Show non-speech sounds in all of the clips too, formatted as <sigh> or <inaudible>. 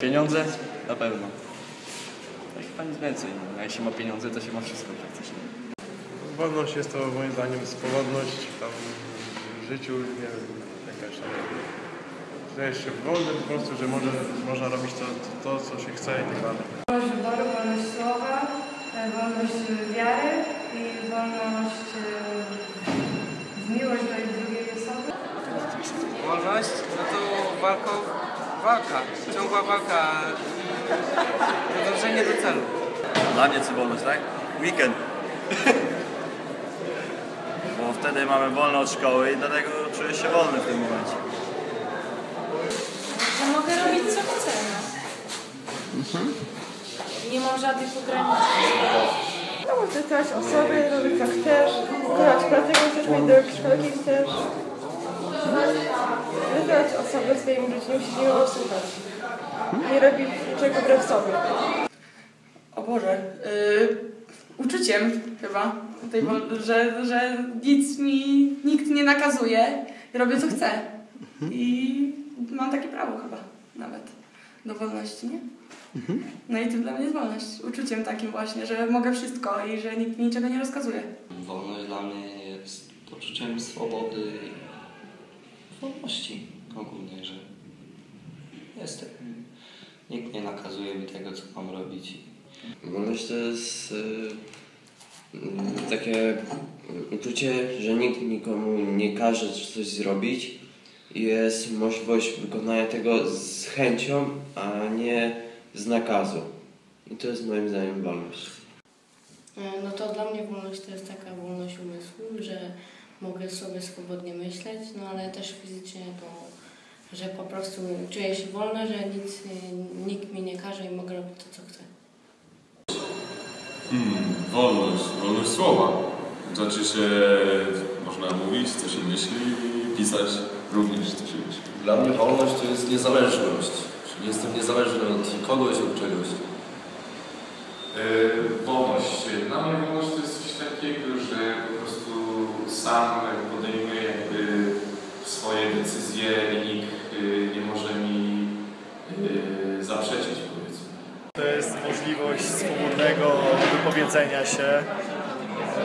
Pieniądze? Na pewno. To chyba nic więcej. No, a jeśli ma pieniądze, to się ma wszystko praktycznie. Wolność jest to moim zdaniem swobodność tam w życiu, nie wiem, jakaś tam. Czujesz się wolny po prostu, że może, można robić to, to, to, co się chce i tak dalej. Wolność wyboru, wolność słowa, e, wolność wiary i wolność e, w miłość do drugiej osoby. Wolność? No to walką, walka, ciągła walka, i dążenie do celu. Dla mnie co wolność, tak? Weekend. <laughs> Bo wtedy mamy wolne od szkoły i dlatego czuję się wolny w tym momencie. że mogę robić co chcę. No. Nie mam żadnych ograniczeń. No, możesz dać o sobie, robić co chcesz, kochać pracę, chcesz, mieć do szkoły, chcesz. Wyznać o sobie w swoim życiu, nie musisz nikogo słuchać. Nie robić niczego wbrew sobie. O Boże, yy, uczuciem chyba, tej, że, że nic mi nikt nie nakazuje, robię co chcę i mam takie prawo chyba nawet do wolności, nie? No i to dla mnie jest wolność, uczuciem takim właśnie, że mogę wszystko i że nikt mi niczego nie rozkazuje. Wolność dla mnie jest poczuciem swobody wolności ogólnie, że jestem. Nikt nie nakazuje mi tego, co mam robić. Wolność to jest takie uczucie, że nikt nikomu nie każe coś zrobić i jest możliwość wykonania tego z chęcią, a nie z nakazu. I to jest moim zdaniem wolność. E, No to dla mnie wolność to jest taka wolność umysłu, że mogę sobie swobodnie myśleć, no ale też fizycznie to, że po prostu czuję się wolna, że nic, nikt mi nie każe i mogę robić to, co chcę. Hmm, wolność, wolność słowa. Znaczy się, można mówić, co się myśli i pisać również, co się myśli. Dla mnie wolność to jest niezależność. Czyli jestem niezależny od kogoś, od czegoś. Yy, wolność. Dla mnie wolność to jest coś takiego, że sam podejmuję jakby swoje decyzje i nikt yy, nie może mi yy, zaprzeczyć powiedzmy. To jest możliwość swobodnego wypowiedzenia się,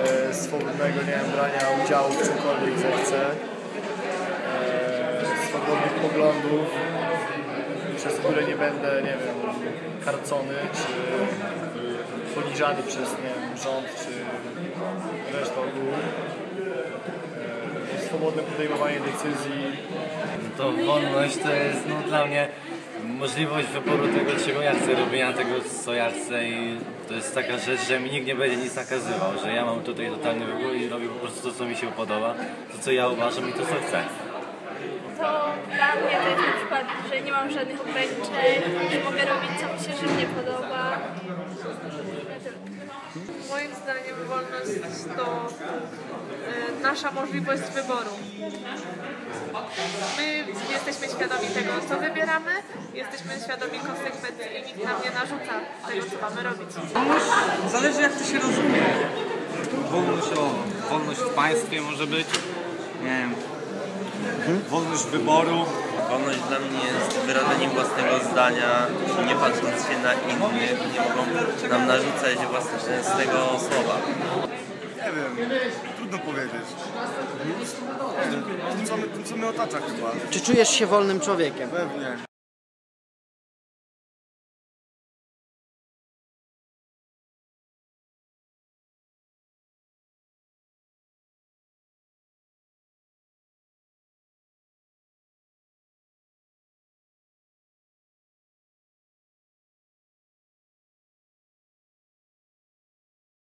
e, swobodnego, nie wiem, brania udziału w czymkolwiek zechce, e, swobodnych poglądów, przez które nie będę, nie wiem, karcony czy poniżany przez, nie wiem, rząd czy resztę ogółu. Swobodne podejmowanie decyzji, To wolność to jest no, dla mnie możliwość wyboru tego, czego ja chcę, robienia tego, co ja chcę i to jest taka rzecz, że mi nikt nie będzie nic nakazywał, że ja mam tutaj totalny wybór i robię po prostu to, co mi się podoba, to, co ja uważam i to, co chcę. To dla mnie to jest na przykład, że nie mam żadnych ograniczeń, że mogę robić co mi się żywnie podoba. Moim zdaniem wolność to e, nasza możliwość wyboru. My jesteśmy świadomi tego, co wybieramy, jesteśmy świadomi konsekwencji i nikt nam nie narzuca tego, co mamy robić. Zależy jak to się rozumie. Wolność, o, wolność w państwie może być, nie wiem, wolność wyboru. Wolność dla mnie jest wyrażeniem własnego zdania, nie patrząc się na innych, nie mogą nam narzucać własnego słowa. nie wiem, trudno powiedzieć. Tym, co, my, tym, co mnie otacza chyba, Czy czujesz się wolnym człowiekiem? pewnie.